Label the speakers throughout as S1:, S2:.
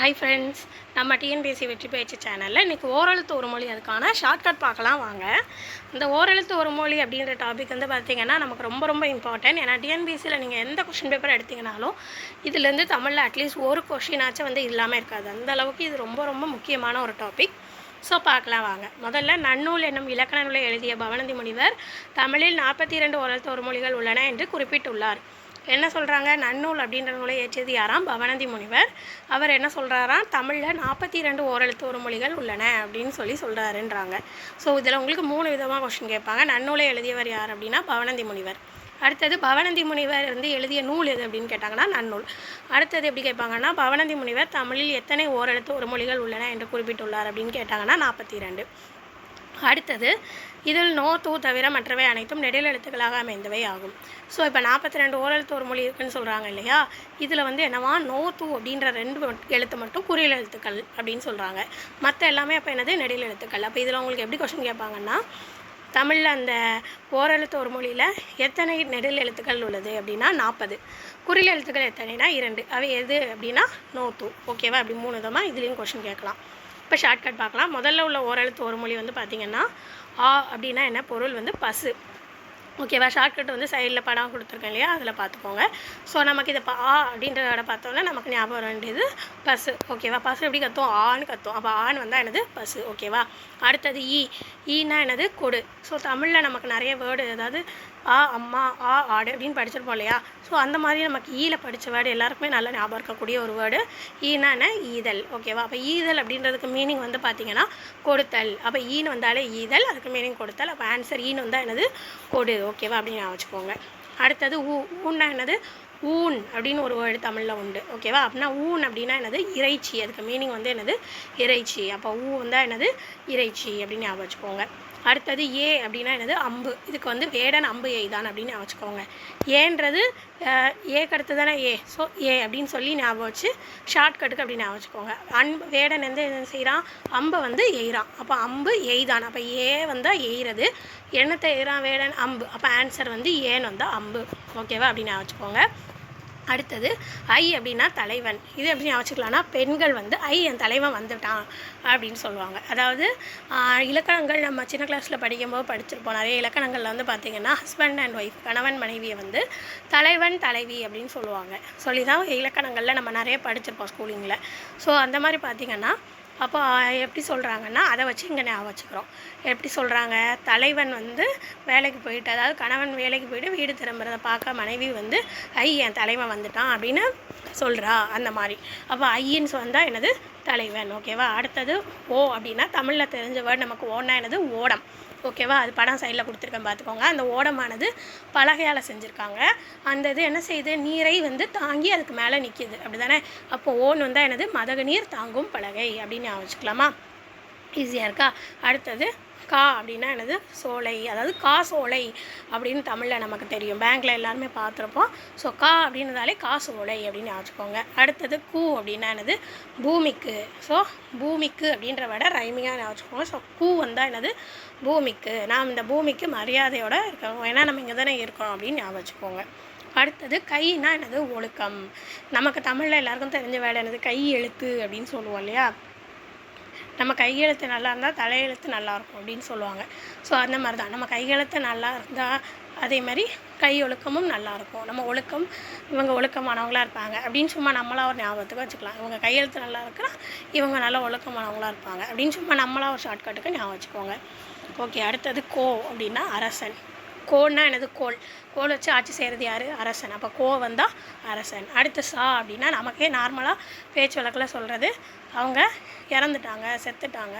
S1: Hi friends நம்ம TNPSC வெற்றி பயிற்சி சேனலில் இன்றைக்கி ஓரெழுத்து ஒரு மொழி அதுக்கான ஷார்ட்கட் பார்க்கலாம் வாங்க. இந்த ஓரெழுத்து ஒரு மொழி அப்படின்ற டாபிக் வந்து பார்த்திங்கன்னா நமக்கு ரொம்ப ரொம்ப இம்பார்ட்டன்ட் ஏன்னா டிஎன்பிஎஸ்சியில் நீங்கள் எந்த கொஷின் பேப்பர் எடுத்தீங்கனாலும் இதுலேருந்து தமிழில் அட்லீஸ்ட் ஒரு கொஷினாச்சும் வந்து இல்லாமல் இருக்காது. அந்த அளவுக்கு இது ரொம்ப ரொம்ப முக்கியமான ஒரு டாபிக் ஸோ பார்க்கலாம் வாங்க. முதல்ல நன்னூல் என்னும் இலக்கண நூலை எழுதிய பவனந்தி முனிவர் தமிழில் நாற்பத்தி இரண்டு ஓரெழுத்து ஒரு மொழிகள் உள்ளன என்று குறிப்பிட்டுள்ளார். என்ன சொல்கிறாங்க நன்னூல் அப்படின்ற நூலை ஏற்றியது யாராம்? பவனந்தி முனிவர். அவர் என்ன சொல்கிறாராம் தமிழில் நாற்பத்தி ரெண்டு ஓரெழுத்து ஒரு மொழிகள் உள்ளன அப்படின்னு சொல்லி சொல்கிறாருன்றாங்க ஸோ இதில் உங்களுக்கு மூணு விதமாக கொஷின் கேட்பாங்க. நன்னூலை எழுதியவர் யார் அப்படின்னா பவனந்தி முனிவர். அடுத்தது பவனந்தி முனிவர் வந்து எழுதிய நூல் எது அப்படின்னு கேட்டாங்கன்னா நன்னூல். அடுத்தது எப்படி கேட்பாங்கன்னா பவனந்தி முனிவர் தமிழில் எத்தனை ஓரெழுத்து ஒரு மொழிகள் உள்ளன என்று குறிப்பிட்டுள்ளார் அப்படின்னு கேட்டாங்கன்னா நாற்பத்தி ரெண்டு அடுத்தது இதில் நோ தூ தவிர மற்றவை அனைத்தும் நெடில் எழுத்துக்களாக அமைந்தவை ஆகும். ஸோ இப்போ நாற்பத்தி ரெண்டு ஓரெழுத்து ஒரு மொழி இருக்குன்னு சொல்கிறாங்க இல்லையா? இதில் வந்து என்னவா? நோ தூ அப்படின்ற ரெண்டு எழுத்து மட்டும் குறியல் எழுத்துக்கள் அப்படின்னு சொல்கிறாங்க மற்ற எல்லாமே அப்போ என்னது? நெடில் எழுத்துக்கள் அப்போ இதில் உங்களுக்கு எப்படி கொஷின் கேட்பாங்கன்னா தமிழில் அந்த ஓரெழுத்து ஒரு மொழியில் எத்தனை நெடில் எழுத்துக்கள் உள்ளது அப்படின்னா நாற்பது குறில் எழுத்துக்கள் எத்தனைனா இரண்டு. அவை எது அப்படின்னா? நோ தூ. ஓகேவா அப்படி மூணு விதமாக இதுலேயும் கொஷின் கேட்கலாம். இப்போ ஷார்ட்கட் பார்க்கலாம். முதல்ல உள்ள ஓரெழுத்து ஒரு மொழி வந்து பார்த்திங்கன்னா ஆ அப்படின்னா என்ன? பொருள் வந்து பசு. ஓகேவா ஷார்ட்கட் வந்து சைடில் படம் கொடுத்துருக்கேன் இல்லையா? அதில் பார்த்துக்கோங்க. ஸோ நமக்கு இதை பா ஆ அப்படின்ற வேலை நமக்கு ஞாபகம் வர வேண்டியது பசு. ஓகேவா பசு எப்படி கத்தும் ஆன்னு கத்தும் அப்போ ஆண் வந்தால் என்னது? பசு. ஓகேவா அடுத்தது ஈ. ஈனா என்னது? கொடு. ஸோ தமிழில் நமக்கு நிறைய வேர்டு அதாவது ஆ அம்மா ஆ ஆடு அப்படின்னு படிச்சிருப்போம் இல்லையா? ஸோ அந்த மாதிரி நமக்கு ஈல படித்த வேர்டு எல்லாருக்குமே நல்ல ஞாபகம் இருக்கக்கூடிய ஒரு வேர்டு. ஈனான ஈதல். ஓகேவா அப்போ ஈதல் அப்படின்றதுக்கு மீனிங் வந்து பார்த்தீங்கன்னா கொடுத்தல். அப்போ ஈன்னு வந்தாலே ஈதல் அதுக்கு மீனிங் கொடுத்தல். அப்போ ஆன்சர் ஈன்னு வந்தால் என்னது? கொடு. ஓகேவா அப்படின்னு வச்சுக்கோங்க. அடுத்தது ஊ. ஊன்னா என்னது? ஊன் அப்படின்னு ஒரு வேர்டு தமிழில் உண்டு. ஓகேவா அப்படின்னா ஊன் அப்படின்னா என்னது? இறைச்சி. அதுக்கு மீனிங் வந்து என்னது? இறைச்சி. அப்போ ஊ வந்தால் என்னது? இறைச்சி அப்படின்னு ஞாபகம் வச்சுக்கோங்க. அடுத்தது ஏ அப்படின்னா என்னது? அம்பு. இதுக்கு வந்து வேடன் அம்பு எய்தான் அப்படின்னு வச்சுக்கோங்க. ஏன்றது ஏக்கு அடுத்து தானே ஏ. ஸோ ஏ அப்படின்னு சொல்லி ஞாபகம் வச்சு ஷார்ட்கட்டுக்கு அப்படின்னு ஞாபகம் வச்சுக்கோங்க. அன்பு வேடன் வந்து என்ன செய்கிறான் அம்பை வந்து எய்கிறான் அப்போ அம்பு எய்தான். அப்போ ஏ வந்தால் எய்கிறது என்னத்தை எய்கிறான் வேடன்? அம்பு. அப்போ ஆன்சர் வந்து ஏன்னு வந்தால் அம்பு. ஓகேவா அப்படின்னு ஞாபகம் வச்சுக்கோங்க. அடுத்தது ஐ அப்படின்னா தலைவன். இது எப்படி வச்சுக்கலாம்னா பெண்கள் வந்து ஐ என் தலைவன் வந்துட்டான் அப்படின்னு சொல்லுவாங்க. அதாவது இலக்கணங்கள் நம்ம சின்ன கிளாஸில் படிக்கும்போது படிச்சிருப்போம். நிறைய இலக்கணங்களில் வந்து பார்த்திங்கன்னா ஹஸ்பண்ட் அண்ட் ஒய்ஃப் கணவன் மனைவியை வந்து தலைவன் தலைவி அப்படின்னு சொல்லுவாங்க. சொல்லி தான் இலக்கணங்களில் நம்ம நிறைய படிச்சிருப்போம் ஸ்கூலிங்கில் ஸோ அந்த மாதிரி பார்த்திங்கன்னா அப்போ எப்படி சொல்கிறாங்கன்னா அதை வச்சு இங்கே ஞாபகம் வச்சுக்கிறோம். எப்படி சொல்கிறாங்க தலைவன் வந்து வேலைக்கு போயிட்டு அதாவது கணவன் வேலைக்கு போயிட்டு வீடு திரும்புறத பார்க்க மனைவி வந்து ஐ என் தலைவன் வந்துட்டான் அப்படின்னு சொல்கிறா அந்த மாதிரி. அப்போ ஐயின்னு வந்தால் என்னது? தலைவன் ஓகேவா அடுத்தது ஓ அப்படின்னா தமிழில் தெரிஞ்ச வேர்டு நமக்கு ஓன்னா என்னது? ஓடம் ஓகேவா? அது படம் சைடில் கொடுத்துருக்கேன் பார்த்துக்கோங்க அந்த ஓடமானது பலகையால் செஞ்சுருக்காங்க. அந்த இது என்ன செய்யுது? நீரை வந்து தாங்கி அதுக்கு மேலே நிற்கிது அப்படி தானே அப்போ ஓன் வந்தால் என்னது? மதக நீர் தாங்கும் பலகை அப்படின்னு ஞாபகம் வச்சுக்கலாமா? ஈஸியாக இருக்கா? அடுத்தது கா அப்படின்னா என்னது? சோலை. அதாவது கா சோலை அப்படின்னு தமிழில் நமக்கு தெரியும். பேங்க்கில் எல்லாருமே பார்த்துருப்போம். ஸோ கா அப்படின்றதாலே கா சோலை அப்படின்னு வச்சுக்கோங்க அடுத்தது கூ அப்படின்னா என்னது? பூமிக்கு. ஸோ பூமிக்கு அப்படின்ற விட ரைமிங்காக வச்சுக்கோங்க ஸோ கூ வந்தால் என்னது? பூமிக்கு. நாம் இந்த பூமிக்கு மரியாதையோடு இருக்கோம் ஏன்னா நம்ம இங்கே தானே இருக்கோம் அப்படின்னு ஞாபகம் வச்சுக்கோங்க அடுத்தது கைனா என்னது? ஒழுக்கம். நமக்கு தமிழில் எல்லாருக்கும் தெரிஞ்ச வேலை என்னது? கை எழுத்து அப்படின்னு சொல்லுவோம் இல்லையா? நம்ம கையெழுத்து நல்லா இருந்தால் தலையெழுத்து நல்லா இருக்கும் அப்படின்னு சொல்லுவாங்க. ஸோ அந்த மாதிரி தான் நம்ம கையெழுத்து நல்லா இருந்தால் அதே மாதிரி கை ஒழுக்கமும் நல்லா இருக்கும். நம்ம ஒழுக்கம் இவங்க ஒழுக்கமானவங்களா இருப்பாங்க அப்படின்னு சும்மா நம்மளா ஒரு ஞாபகத்துக்கு வச்சுக்கலாம். இவங்க கையெழுத்து நல்லா இருக்குன்னா இவங்க நல்ல ஒழுக்கமானவங்களா இருப்பாங்க அப்படின்னு சும்மா நம்மளா ஒரு ஷார்ட்கட்டுக்கு ஞாபகம் வச்சுக்கோங்க. ஓகே அடுத்தது கோ அப்படின்னா அரசன். கோன்னா எனது கோல். கோல் வச்சு ஆட்சி செய்கிறது யார்? அரசன். அப்போ கோ வந்தால் அரசன். அடுத்து சா அப்படின்னா நமக்கே நார்மலாக பேச்சு வழக்கில் சொல்கிறது அவங்க இறந்துட்டாங்க செத்துட்டாங்க.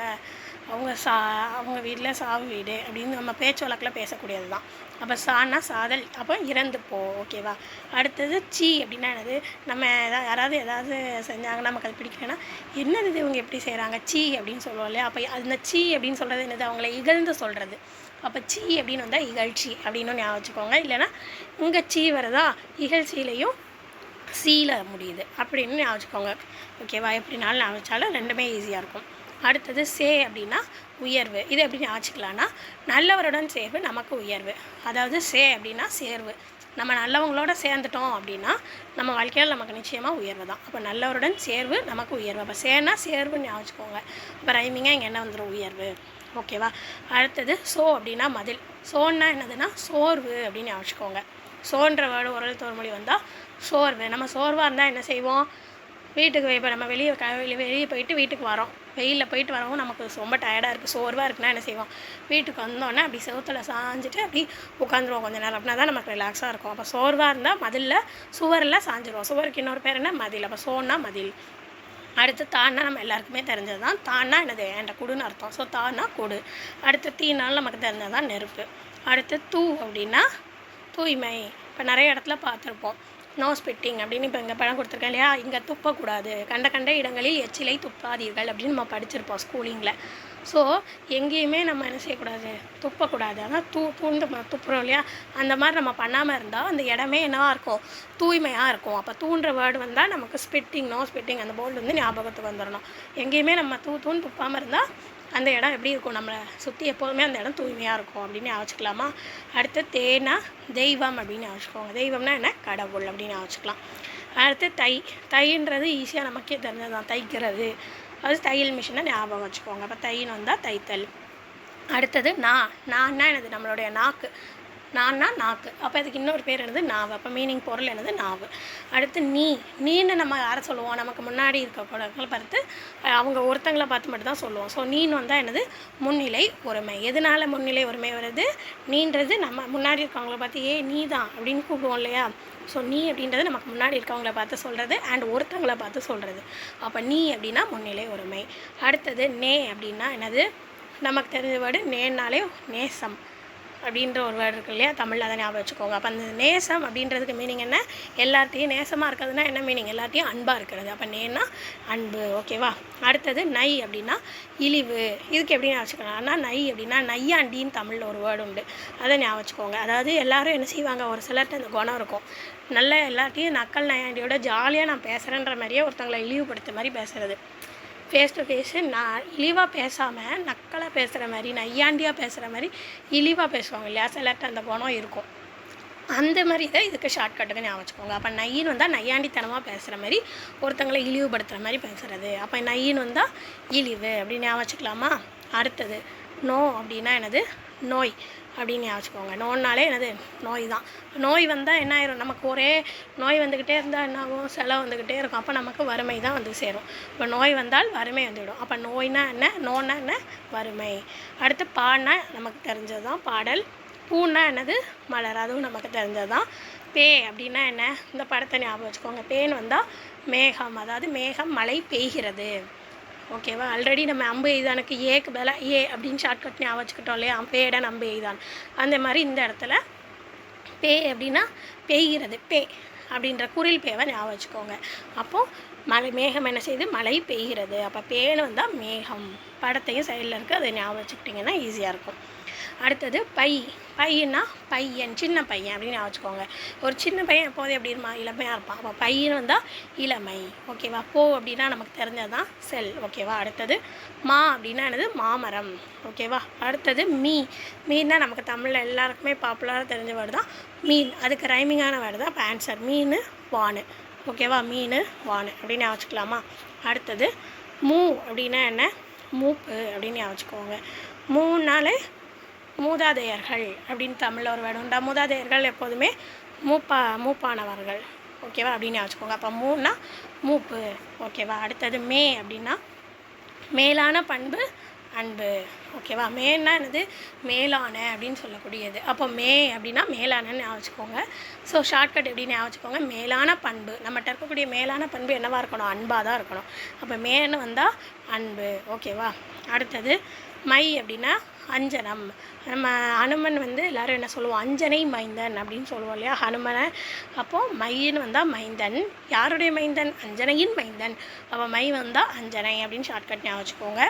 S1: அவங்க சா அவங்க வீட்டில் சாவு வீடு அப்படின்னு நம்ம பேச்சு வழக்கில் பேசக்கூடியது தான் அப்போ சான்னா சாதல் அப்போ இறந்து போ ஓகேவா அடுத்தது சீ அப்படின்னா என்னது? நம்ம எதாவது யாராவது ஏதாவது செஞ்சாங்க நமக்கு அது பிடிக்கலன்னா என்னது இது இவங்க எப்படி செய்கிறாங்க சீ அப்படின்னு சொல்லுவோம் இல்லையா? அப்போ அந்த சீ அப்படின்னு சொல்கிறது என்னது? அவங்கள இகழ்ந்து சொல்கிறது அப்போ சீ அப்படின்னு வந்தால் இகழ்ச்சி அப்படின்னு ஞாபகம் வச்சுக்கோங்க. இல்லைன்னா இங்கே சீ வருதா? இகழ்ச்சியிலையும் சீல முடியுது. அப்படின்னு ஞாபகம் வச்சுக்கோங்க ஓகேவா எப்படினாலும் ஞாபகம் வச்சாலும் ரெண்டுமே ஈஸியாக இருக்கும். அடுத்தது சே அப்படின்னா உயர்வு. இது எப்படி ஞாபகம் நல்லவருடன் சேர்வு நமக்கு உயர்வு. அதாவது சே அப்படின்னா சேர்வு. நம்ம நல்லவங்களோட சேர்ந்துட்டோம் அப்படின்னா நம்ம வாழ்க்கையில் நமக்கு நிச்சயமாக உயர்வு தான். அப்போ நல்லவருடன் சேர்வு நமக்கு உயர்வு. அப்போ சேர்னா சேர்வுன்னு ஞாபகம் வச்சுக்கோங்க இப்போ ரைமிங்காக இங்கே என்ன வந்துடும் உயர்வு. ஓகேவா அடுத்தது சோ அப்படின்னா மதில். சோன்னா என்னதுன்னா சோர்வு அப்படின்னு ஞாபகம் சோன்ற வேர்டு உரல் தோல்மொழி வந்தால் சோர்வு. நம்ம சோர்வாக இருந்தால் என்ன செய்வோம்? வீட்டுக்கு இப்போ நம்ம வெளியே க வெளியே வெளியே போயிட்டு வீட்டுக்கு வரோம். வெயிலில் போயிட்டு வரவும் நமக்கு ரொம்ப டயர்டாக இருக்குது சோர்வாக இருக்குன்னா என்ன செய்வோம்? வீட்டுக்கு வந்தோடனே அப்படி செவத்தில் சாஞ்சிட்டு அப்படி உட்காந்துருவோம் கொஞ்ச நேரம். அப்படின்னா தான் நமக்கு ரிலாக்ஸாக இருக்கும். அப்போ சோர்வாக இருந்தால் மதிலில் சுவரில் சாஞ்சிடுவோம் சுவருக்கு இன்னொரு பேர் என்ன? மதில். அப்போ சோன்னா மதில். அடுத்து தான்னா நம்ம எல்லாருக்குமே தெரிஞ்சது தான் தான்னா என்னது? என்ட குடுன்னு அர்த்தம். ஸோ தானா கொடு. அடுத்து தீனாலும் நமக்கு தெரிஞ்சது தான் நெருப்பு. அடுத்து தூ அப்படின்னா தூய்மை. இப்போ நிறைய இடத்துல பார்த்துருப்போம். நோ ஸ்பிட்டிங் அப்படின்னு இப்போ இங்கே படம் கொடுத்துருக்கேன் இல்லையா? இங்கே துப்பக்கூடாது. கண்ட கண்ட இடங்களில் எச்சிலை துப்பாதீர்கள் அப்படின்னு நம்ம படிச்சிருப்போம் ஸ்கூலிங்கில் ஸோ எங்கேயுமே நம்ம என்ன செய்யக்கூடாது? துப்பக்கூடாது. ஆனால் தூ தூண்டு துப்புறோம் இல்லையா? அந்த மாதிரி நம்ம பண்ணாமல் இருந்தால் அந்த இடமே என்னவாக இருக்கும்? தூய்மையாக இருக்கும். அப்போ தூண்டுற வேர்டு வந்தால் நமக்கு ஸ்பிட்டிங் நோ ஸ்பிட்டிங் அந்த போர்டு வந்து ஞாபகத்துக்கு வந்துடணும் எங்கேயுமே நம்ம தூ தூண் துப்பாமல் இருந்தால் அந்த இடம் எப்படி இருக்கும்? நம்மளை சுற்றி எப்போதுமே அந்த இடம் தூய்மையாக இருக்கும். அப்படின்னு யோசிச்சுக்கலாமா அடுத்து தேனா தெய்வம் அப்படின்னு யோசிச்சுக்கோங்க தெய்வம்னா என்ன? கடவுள் அப்படின்னு யோசிச்சுக்கலாம் அடுத்து தை. தைன்றது ஈஸியாக நமக்கே தெரிஞ்சது தான் தைக்கிறது. அது தையல் மிஷினை ஞாபகம் வச்சுக்கோங்க. அப்போ தைன்னு வந்தால் தைத்தல். அடுத்தது நா. நான்னா என்னது? நம்மளுடைய நாக்கு. நான்னா நாக்கு. அப்போ இதுக்கு இன்னொரு பேர் என்னது? நாவு. அப்போ மீனிங் பொருள் என்னது? நாவு. அடுத்து நீ. நீன்னு நம்ம யாரை சொல்லுவோம்? நமக்கு முன்னாடி இருக்கக்கூடவங்களை பார்த்து அவங்க ஒருத்தங்களை பார்த்து மட்டும் தான் சொல்லுவோம். ஸோ நீன்னு வந்தால் என்னது? முன்னிலை உரிமை எதனால் முன்னிலை உரிமை வருது? நீன்றது நம்ம முன்னாடி இருக்கவங்கள பார்த்து ஏ நீ தான் அப்படின்னு கூப்பிடுவோம் இல்லையா? ஸோ நீ அப்படின்றது நமக்கு முன்னாடி இருக்கவங்கள பார்த்து சொல்கிறது அண்ட் ஒருத்தங்களை பார்த்து சொல்கிறது அப்போ நீ அப்படின்னா முன்னிலை உரிமை அடுத்தது நே அப்படின்னா என்னது? நமக்கு தெரிஞ்ச வேர்டு நேனாலே நேசம். அப்படின்ற ஒரு வேர்டு இருக்கு இல்லையா? தமிழில் அதை ஞாபகம் வச்சுக்கோங்க. அப்போ அந்த நேசம் அப்படின்றதுக்கு மீனிங் என்ன? எல்லார்ட்டையும் நேசமாக இருக்கிறதுனா என்ன மீனிங் எல்லார்ட்டையும் அன்பாக இருக்கிறது. அப்போ நேனா அன்பு. ஓகேவா அடுத்தது நை அப்படின்னா இழிவு. இதுக்கு எப்படி ஞாபகம் வச்சுக்கலாம்? நை அப்படின்னா நையாண்டின்னு தமிழில் ஒரு வேர்டு உண்டு. அதை ஞாபகம் வச்சுக்கோங்க. அதாவது எல்லாரும் என்ன செய்வாங்க? ஒரு சிலர்கிட்ட அந்த குணம் இருக்கும். நல்ல எல்லார்ட்டையும் நக்கல் நையாண்டியோட ஜாலியாக நான் பேசுகிறேன்ற மாதிரியே ஒருத்தங்களை இழிவுபடுத்த மாதிரி பேசுகிறது ஃபேஸ் டு ஃபேஸு நான் இழிவாக பேசாமல் நக்கலாக பேசுகிற மாதிரி நையாண்டியாக பேசுகிற மாதிரி இழிவாக பேசுவாங்க இல்லையா? சிலர்கிட்ட அந்த குணம் இருக்கும். அந்த மாதிரி தான் இதுக்கு ஷார்ட்கட்டுக்கு ஞாபகம் வச்சுக்கோங்க. அப்போ நையின்னு வந்தால் நையாண்டித்தனமாக பேசுகிற மாதிரி ஒருத்தங்களை இழிவுபடுத்துகிற மாதிரி பேசுகிறது அப்போ நையின்னு வந்தால் இழிவு. அப்படின்னு ஞாபகம் வச்சுக்கலாமா? அடுத்தது நோ அப்படின்னா என்னது? நோய். அப்படின்னு யோசிச்சுக்கோங்க வச்சுக்கோங்க நோன்னாலே என்னது? நோய் தான். நோய் வந்தால் என்ன ஆயிரும்? நமக்கு ஒரே நோய் வந்துக்கிட்டே இருந்தால் என்ன ஆகும்? செலவு வந்துக்கிட்டே இருக்கும். அப்போ நமக்கு வறுமை தான் வந்து சேரும். இப்போ நோய் வந்தால் வறுமை வந்துவிடும். அப்போ நோய்னா என்ன? நோன்னா என்ன? வறுமை. அடுத்து பாடினா நமக்கு தெரிஞ்சது தான். பாடல். பூன்னா என்னது? மலர். அதுவும் நமக்கு தெரிஞ்சது தான். பே அப்படின்னா என்ன? இந்த படத்தை ஞாபகம் வச்சுக்கோங்க. பேன்னு வந்தால் மேகம். அதாவது மேகம் மழை பெய்கிறது. ஓகேவா ஆல்ரெடி நம்ம அம்பு எய்தானுக்கு ஏக்கு மேலே ஏ அப்படின்னு ஷார்ட்கட் ஞாபகம் வச்சுக்கிட்டோம் இல்லையா? பேடன் அம்பு எய்தான். அந்த மாதிரி இந்த இடத்துல பே அப்படின்னா பெய்கிறது. பே அப்படின்ற குரில் பேவை ஞாபகம் வச்சுக்கோங்க. அப்போது மழை மேகம் என்ன செய்யுது? மழை பெய்கிறது. அப்போ பேன்னு வந்தால் மேகம். படத்தையும் சைடில் இருக்குது அதை ஞாபகம் வச்சுக்கிட்டிங்கன்னா ஈஸியாக இருக்கும். அடுத்தது பை. பையன்னா பையன் சின்ன பையன் அப்படின்னு வச்சுக்கோங்க. ஒரு சின்ன பையன் எப்போதும் எப்படி இருமா இளமையாக இருப்பான். அப்போ பையன் வந்தால் இளமை. ஓகேவா போ அப்படின்னா நமக்கு தெரிஞ்சது தான் செல் ஓகேவா அடுத்தது மா அப்படின்னா என்னது? மாமரம். ஓகேவா அடுத்தது மீ. மீன்னா நமக்கு தமிழில் எல்லாருக்குமே பாப்புலராக தெரிஞ்ச வேர்டு தான் மீன். அதுக்கு ரைமிங்கான வேர்டு தான் இப்போ ஆன்சர் மீன் வானு. ஓகேவா மீன் வானு. அப்படின்னு வச்சுக்கலாமா? அடுத்தது மூ அப்படின்னா என்ன? மூப்பு அப்படின்னு வச்சுக்கோங்க. மூணு நாள் மூதாதையர்கள் அப்படின்னு தமிழில் ஒரு வேர்டு உண்டா? மூதாதையர்கள் எப்போதுமே மூப்பா மூப்பானவர்கள். ஓகேவா அப்படின்னு வச்சுக்கோங்க அப்போ மூணா மூப்பு. ஓகேவா அடுத்தது மே அப்படின்னா மேலான பண்பு அன்பு. ஓகேவா மேன்னா என்னது? மேலான அப்படின்னு சொல்லக்கூடியது. அப்போ மே அப்படின்னா மேலானன்னு ஞாபகம் வச்சுக்கோங்க ஸோ ஷார்ட்கட் எப்படின்னு ஞாபகம் வச்சுக்கோங்க மேலான பண்பு. நம்மகிட்ட இருக்கக்கூடிய மேலான பண்பு என்னவாக இருக்கணும்? அன்பாக தான் இருக்கணும். அப்போ மேன்னு வந்தால் அன்பு. ஓகேவா அடுத்தது மை அப்படின்னா அஞ்சனம். நம்ம அனுமன் வந்து எல்லாரும் என்ன சொல்லுவோம்? அஞ்சனை மைந்தன் அப்படின்னு சொல்லுவோம் இல்லையா? ஹனுமனை அப்போது மைன்னு வந்தால் மைந்தன். யாருடைய மைந்தன்? அஞ்சனையின் மைந்தன். அப்போ மை வந்தால் அஞ்சனை அப்படின்னு ஷார்ட்கட் ஞாபகம் வச்சுக்கோங்க.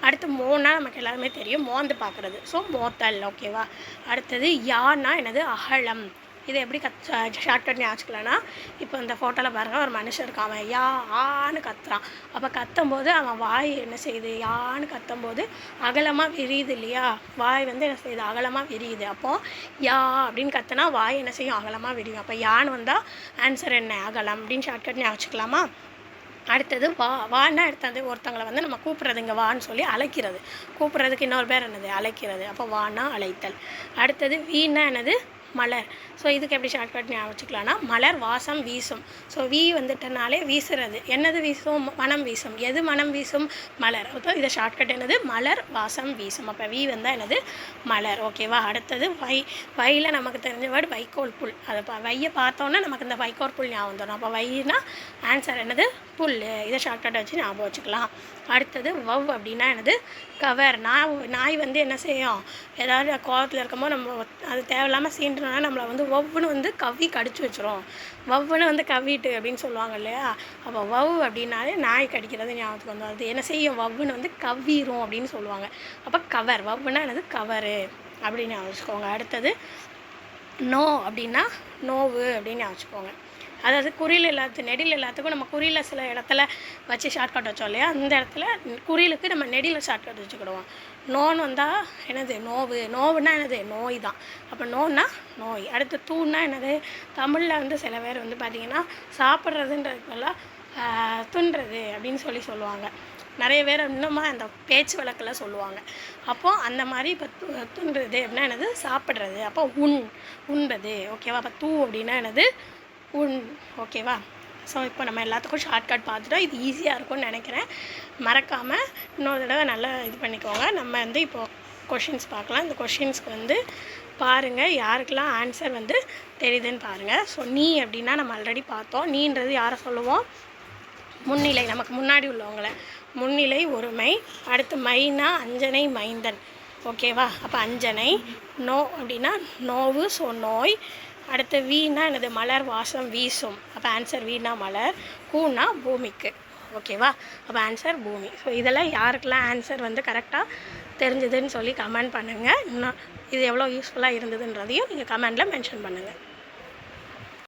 S1: அடுத்து மோனா நமக்கு எல்லாருமே தெரியும். மோந்து பார்க்குறது. ஸோ மோத்தல் ஓகேவா அடுத்தது யான்னா என்னது? அகலம். இதை எப்படி கத் ஷார்ட்கட் ஞாபகம் இப்போ இந்த ஃபோட்டோவில் பாருங்கள் ஒரு மனுஷன் இருக்கான். அவன் யா ஆன்னு கத்துறான். அப்போ கத்தும்போது அவன் வாய் என்ன செய்யுது? யான்னு கத்தும்போது அகலமாக விரியுது இல்லையா? வாய் வந்து என்ன செய்யுது? அகலமாக விரியுது. அப்போது யா அப்படின்னு கத்துனா வாய் என்ன செய்யும்? அகலமாக விரியும். அப்போ யான்னு வந்தால் ஆன்சர் என்ன? அகலம் அப்படின்னு ஷார்ட்கட் ஞாபகம் அடுத்தது வா வான்னா அடுத்தது ஒருத்தங்களை வந்து நம்ம கூப்பிட்றது இங்கே வான்னு சொல்லி அழைக்கிறது. கூப்பிட்றதுக்கு இன்னொரு பேர் என்னது? அழைக்கிறது. அப்போ வான்னா அழைத்தல். அடுத்தது வீணா என்னது? மலர். ஸோ இதுக்கு எப்படி ஷார்ட்கட் ஞாபகம் வச்சுக்கலாம்னா மலர் வாசம் வீசும். ஸோ வீ வந்துட்டனாலே வீசுறது. என்னது வீசும்? மனம் வீசும். எது மனம் வீசும்? மலர். அப்போ இதை ஷார்ட்கட் என்னது? மலர் வாசம் வீசும். அப்போ வீ வந்தால் என்னது? மலர். ஓகேவா அடுத்தது வை வையில் நமக்கு தெரிஞ்ச வேர்டு வைக்கோல் புல். அதை பா வையை பார்த்தோன்னே நமக்கு இந்த வைக்கோல் புல் ஞாபகம் வந்துடும் அப்போ வைனா ஆன்சர் என்னது? புல் இதை ஷார்ட்கட் வச்சு ஞாபகம் வச்சுக்கலாம். அடுத்தது வவ் அப்படின்னா என்னது? கவர் நாய் நாய் வந்து என்ன செய்யும்? ஏதாவது கோவத்தில் இருக்கும்போது நம்ம அது தேவையில்லாமல் சீண்டுனா நம்மளை வந்து ஒவ்வொன்று வந்து கவ்வி கடிச்சு வச்சிரும். ஒவ்வொன்று வந்து கவ்விட்டு அப்படின்னு சொல்லுவாங்க இல்லையா? அப்போ வவ் அப்படின்னாலே நாய் கடிக்கிறது ஞாபகத்துக்கு வந்து அது என்ன செய்யும்? வவ்வுன்னு வந்து கவ்விரும் அப்படின்னு சொல்லுவாங்க. அப்போ கவர் வவ்வுன்னா என்னது? கவரு அப்படின்னு வச்சுக்கோங்க. அடுத்தது நோ அப்படின்னா நோவு அப்படின்னு வச்சுக்கோங்க. அதாவது குறியில் எல்லாத்து நெடில் எல்லாத்துக்கும் நம்ம குறியில் சில இடத்துல வச்சு ஷார்ட்கட் வச்சோம் இல்லையா? அந்த இடத்துல குறியிலுக்கு நம்ம நெடியில் ஷார்ட்கட் வச்சுக்கிடுவோம். நோன் வந்தால் என்னது? நோவு. நோவுன்னா என்னது? நோய் தான். அப்போ நோன்னா நோய். அடுத்து தூண்னா என்னது? தமிழில் வந்து சில பேர் வந்து பார்த்திங்கன்னா சாப்பிட்றதுன்றதுக்கெல்லாம் துன்றது அப்படின்னு சொல்லி சொல்லுவாங்க. நிறைய பேர் இன்னுமா அந்த பேச்சு வழக்கில் சொல்லுவாங்க. அப்போது அந்த மாதிரி இப்போ து துன்றது அப்படின்னா என்னது? சாப்பிட்றது. அப்போ உண் உண்பது ஓகேவா? அப்போ தூ அப்படின்னா என்னது? உண் ஓகேவா? ஸோ இப்போ நம்ம எல்லாத்துக்கும் ஷார்ட்கட் பார்த்துட்டோம் இது ஈஸியாக இருக்கும்னு நினைக்கிறேன். மறக்காமல் இன்னொரு தடவை நல்லா இது பண்ணிக்கோங்க. நம்ம வந்து இப்போது கொஷின்ஸ் பார்க்கலாம். இந்த கொஷின்ஸ்க்கு வந்து பாருங்கள் யாருக்கெல்லாம் ஆன்சர் வந்து தெரியுதுன்னு பாருங்கள் ஸோ நீ அப்படின்னா நம்ம ஆல்ரெடி பார்த்தோம். நீன்றது யாரை சொல்லுவோம்? முன்னிலை நமக்கு முன்னாடி உள்ளவங்கள. முன்னிலை ஒருமை அடுத்து மைனா அஞ்சனை மைந்தன். ஓகேவா? அப்போ அஞ்சனை நோ அப்படின்னா நோவு ஸோ நோய் அடுத்து வீணா எனது மலர் வாசம் வீசும். அப்போ ஆன்சர் வீணா மலர் கூனா பூமிக்கு. ஓகேவா அப்போ ஆன்சர் பூமி. ஸோ இதெல்லாம் யாருக்கெல்லாம் ஆன்சர் வந்து கரெக்டாக தெரிஞ்சதுன்னு சொல்லி கமெண்ட் பண்ணுங்கள் இன்னும் இது எவ்வளோ யூஸ்ஃபுல்லாக இருந்ததுன்றதையும் நீங்கள் கமெண்டில் மென்ஷன் பண்ணுங்கள்